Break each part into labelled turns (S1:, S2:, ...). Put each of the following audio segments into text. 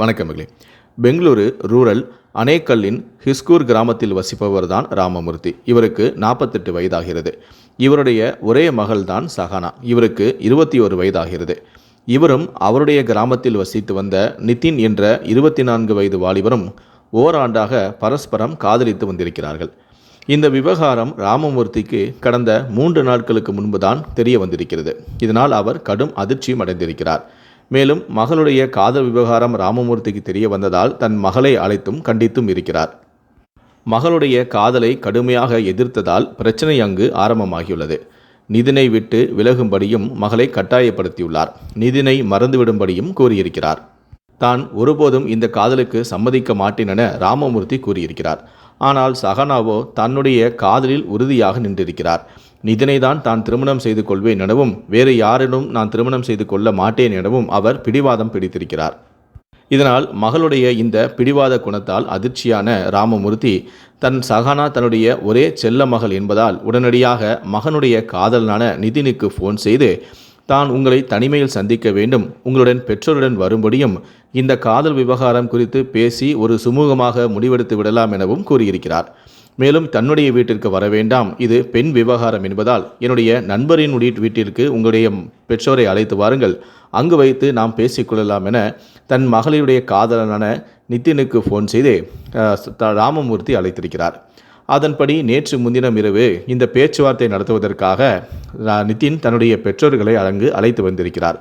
S1: வணக்கமிகளே Bengaluru rural அனேக்கல்லின் ஹிஸ்கூர் கிராமத்தில் வசிப்பவர் தான் ராமமூர்த்தி. இவருக்கு நாற்பத்தெட்டு வயதாகிறது. இவருடைய ஒரே மகள் தான் சஹானா இவருக்கு இருபத்தி ஒரு வயதாகிறது. இவரும் அவருடைய கிராமத்தில் வசித்து வந்த நிதின் என்ற இருபத்தி நான்கு வயது வாலிபரும் ஓராண்டாக பரஸ்பரம் காதலித்து வந்திருக்கிறார்கள். இந்த விவகாரம் ராமமூர்த்திக்கு கடந்த மூன்று நாட்களுக்கு முன்புதான் தெரிய வந்திருக்கிறது. இதனால் அவர் கடும் அதிர்ச்சியும் அடைந்திருக்கிறார். மேலும் மகளுடைய காதல் விவகாரம் ராமமூர்த்திக்கு தெரிய வந்ததால் தன் மகளை அழைத்தும் கண்டித்தும் இருக்கிறார். மகளுடைய காதலை கடுமையாக எதிர்த்ததால் பிரச்சனை அங்கு ஆரம்பமாகியுள்ளது. நிதினை விட்டு விலகும்படியும் மகளை கட்டாயப்படுத்தியுள்ளார். நிதினை மறந்துவிடும்படியும் கூறியிருக்கிறார். தான் ஒருபோதும் இந்த காதலுக்கு சம்மதிக்க மாட்டேன் என ராமமூர்த்தி கூறியிருக்கிறார். ஆனால் சகனாவோ தன்னுடைய காதலில் உறுதியாக நின்றிருக்கிறார். நிதினை தான் தான் திருமணம் செய்து கொள்வேன் எனவும் வேறு யாரிடம் நான் திருமணம் செய்து கொள்ள மாட்டேன் எனவும் அவர் பிடிவாதம் பிடித்திருக்கிறார். இதனால் மகளுடைய இந்த பிடிவாத குணத்தால் அதிர்ச்சியான ராமமூர்த்தி தன் சகானா தன்னுடைய ஒரே செல்ல மகள் என்பதால் உடனடியாக மகனுடைய காதலனான நிதினுக்கு ஃபோன் செய்து தான் உங்களை தனிமையில் சந்திக்க வேண்டும். உங்களுடன் பெற்றோருடன் வரும்படியும் இந்த காதல் விவகாரம் குறித்து பேசி ஒரு சுமூகமாக முடிவெடுத்து விடலாம் எனவும் கூறியிருக்கிறார். மேலும் தன்னுடைய வீட்டிற்கு வர வேண்டாம். இது பெண் விவகாரம் என்பதால் என்னுடைய நண்பரின் வீட்டிற்கு உங்களுடைய பெற்றோரை அழைத்து வாருங்கள். அங்கு வைத்து நாம் பேசிக்கொள்ளலாம் என தன் மகளிருடைய காதலனான நிதினுக்கு ஃபோன் செய்து ராமமூர்த்தி அழைத்திருக்கிறார். அதன்படி நேற்று முன்தினம் இரவு இந்த பேச்சுவார்த்தை நடத்துவதற்காக நிதின் தன்னுடைய பெற்றோர்களை அங்கு அழைத்து வந்திருக்கிறார்.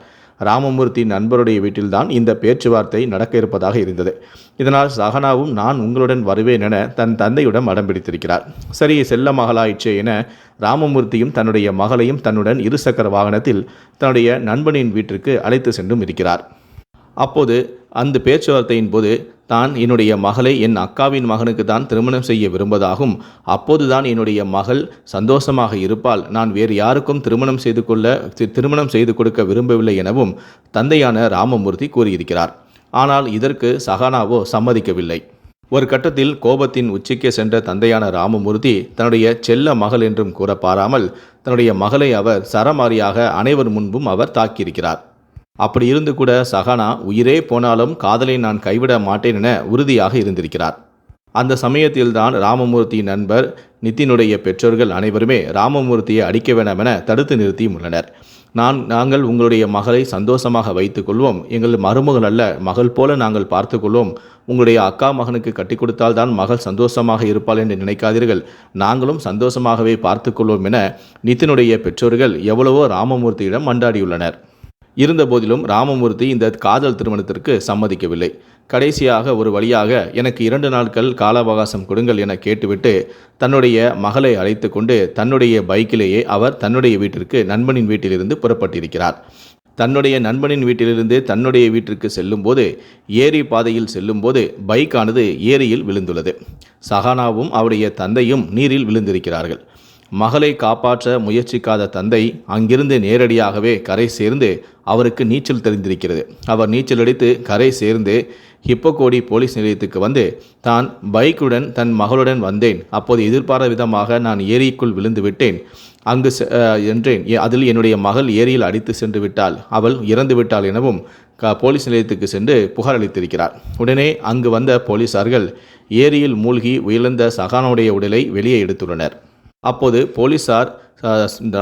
S1: ராமமூர்த்தி நண்பருடைய வீட்டில்தான் இந்த பேச்சுவார்த்தை நடக்க இருப்பதாக இருந்தது. இதனால் சகனாவும் நான் உங்களுடன் வருவேன் என தன் தந்தையுடன் அடம் பிடித்திருக்கிறார். சரி செல்ல மகளாயிற்றே என ராமமூர்த்தியும் தன்னுடைய மகளையும் தன்னுடன் இருசக்கர வாகனத்தில் தன்னுடைய நண்பனின் வீட்டிற்கு அழைத்து சென்றும் இருக்கிறார். அப்போது அந்த பேச்சுவார்த்தையின் போது தான் என்னுடைய மகளை என் அக்காவின் மகனுக்கு தான் திருமணம் செய்ய விரும்புவதாகவும் அப்போதுதான் என்னுடைய மகள் சந்தோஷமாக இருப்பால் நான் வேறு யாருக்கும் திருமணம் செய்து கொள்ள திருமணம் செய்து கொடுக்க விரும்பவில்லை எனவும் தந்தையான ராமமூர்த்தி கூறியிருக்கிறார். ஆனால் இதற்கு சகானாவோ சம்மதிக்கவில்லை. ஒரு கட்டத்தில் கோபத்தின் உச்சிக்கு சென்ற தந்தையான ராமமூர்த்தி தன்னுடைய செல்ல மகள் என்றும் கூற பாராமல் தன்னுடைய மகளை அவர் சரமாரியாக அனைவர் முன்பும் அவர் தாக்கியிருக்கிறார். அப்படி இருந்து கூட சஹானா உயிரே போனாலும் காதலை நான் கைவிட மாட்டேன் என உறுதியாக இருந்திருக்கிறார். அந்த சமயத்தில்தான் ராமமூர்த்தி நண்பர் நிதினுடைய பெற்றோர்கள் அனைவருமே ராமமூர்த்தியை அடிக்க வேண்டாம் என தடுத்து நிறுத்தியும் உள்ளனர். நான் நாங்கள் உங்களுடைய மகளை சந்தோஷமாக வைத்துக்கொள்வோம் எங்கள் மருமகள் அல்ல மகள் போல நாங்கள் பார்த்து கொள்வோம். உங்களுடைய அக்கா மகனுக்கு கட்டி கொடுத்தால்தான் மகள் சந்தோஷமாக இருப்பாள் என்று நினைக்காதீர்கள். நாங்களும் சந்தோஷமாகவே பார்த்துக்கொள்வோம் என நிதினுடைய பெற்றோர்கள் எவ்வளவோ ராமமூர்த்தியிடம் மண்டாடியுள்ளனர் இருந்தபோதிலும் ராமமூர்த்தி இந்த காதல் திருமணத்திற்கு சம்மதிக்கவில்லை. கடைசியாக ஒரு வழியாக எனக்கு இரண்டு நாட்கள் கால அவகாசம் கொடுங்கள் என கேட்டுவிட்டு தன்னுடைய மகளை அழைத்து கொண்டு தன்னுடைய பைக்கிலேயே அவர் தன்னுடைய வீட்டிற்கு நண்பனின் வீட்டிலிருந்து புறப்பட்டிருக்கிறார். தன்னுடைய நண்பனின் வீட்டிலிருந்து தன்னுடைய வீட்டிற்கு செல்லும்போது ஏரி பாதையில் செல்லும்போது பைக்கானது ஏரியில் விழுந்துள்ளது. சஹானாவும் அவருடைய தந்தையும் நீரில் விழுந்திருக்கிறார்கள். மகளை காப்பாற்ற முயற்சிக்காத தந்தை அங்கிருந்து நேரடியாகவே கரை சேர்ந்து அவருக்கு நீச்சல் தெரிந்திருக்கிறது. அவர் நீச்சல் அடித்து கரை சேர்ந்து ஹிப்போகோடி போலீஸ் நிலையத்துக்கு வந்து தான் பைக்குடன் தன் மகளுடன் வந்தேன். அப்போது எதிர்பாராத விதமாக நான் ஏரிக்குள் விழுந்து விட்டேன். அங்கு என்றேன். அதில் என்னுடைய மகள் ஏரியில் அடித்து சென்று விட்டால் அவள் இறந்து விட்டாள் எனவும் க போலீஸ் நிலையத்துக்கு சென்று புகார் அளித்திருக்கிறார். உடனே அங்கு வந்த போலீசார்கள் ஏரியில் மூழ்கி உயிர்ந்த சகானுடைய உடலை வெளியே எடுத்துள்ளனர். அப்போது போலீசார்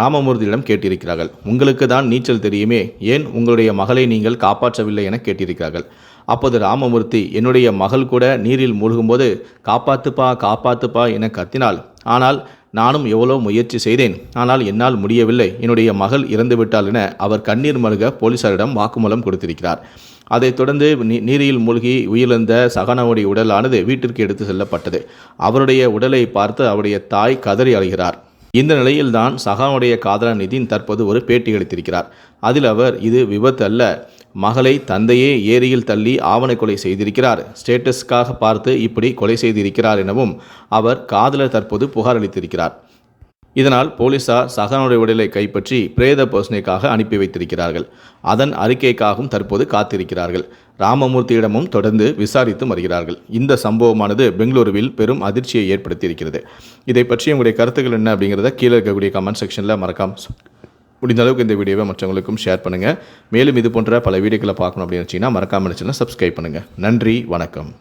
S1: ராமமூர்த்தியிடம் கேட்டிருக்கிறார்கள். உங்களுக்கு தான் நீச்சல் தெரியுமே. ஏன் உங்களுடைய மகளை நீங்கள் காப்பாற்றவில்லை என கேட்டிருக்கிறார்கள். அப்போது ராமமூர்த்தி என்னுடைய மகள் கூட நீரில் மூழ்கும்போது காப்பாத்துப்பா காப்பாத்துப்பா என கத்தினாள். ஆனால் நானும் எவ்வளோ முயற்சி செய்தேன் ஆனால் என்னால் முடியவில்லை. என்னுடைய மகள் இறந்துவிட்டால் என அவர் கண்ணீர் மல்க போலீசாரிடம் வாக்குமூலம் கொடுத்திருக்கிறார். அதைத் தொடர்ந்து நீரில் மூழ்கி உயிரிழந்த சகனாவுடைய உடலானது வீட்டிற்கு எடுத்து செல்லப்பட்டது. அவருடைய உடலை பார்த்து அவருடைய தாய் கதறி அழுகிறார். இந்த நிலையில்தான் சகானுடைய காதலன் நிதின் தற்போது ஒரு பேட்டி அளித்திருக்கிறார். அதில் அவர் இது விபத்து அல்ல. மகளை தந்தையே ஏரியில் தள்ளி ஆவண கொலை செய்திருக்கிறார். ஸ்டேட்டஸ்க்காக பார்த்து இப்படி கொலை செய்திருக்கிறார் எனவும் அவர் காதலர் தற்போது புகார் அளித்திருக்கிறார். இதனால் போலீசார் சகனுடைய உடலை கைப்பற்றி பிரேத பர்சனைக்காக அனுப்பி வைத்திருக்கிறார்கள். அதன் அறிக்கைக்காகவும் தற்போது காத்திருக்கிறார்கள். ராமமூர்த்தியிடமும் தொடர்ந்து விசாரித்து வருகிறார்கள். இந்த சம்பவமானது பெங்களூருவில் பெரும் அதிர்ச்சியை ஏற்படுத்தியிருக்கிறது. இதை பற்றி உங்களுடைய கருத்துக்கள் என்ன அப்படிங்கிறத கீழே இருக்கக்கூடிய கமெண்ட் செக்ஷனில் மறக்காமல் முடிந்த அளவுக்கு இந்த வீடியோவை மற்றவங்களுக்கும் ஷேர் பண்ணுங்கள் மேலும் இது போன்ற பல வீடியோக்களை பார்க்கணும் அப்படின்னு வச்சிங்கன்னா மறக்காமல் இருந்துச்சுன்னா சப்ஸ்கிரைப் பண்ணுங்கள் நன்றி வணக்கம்.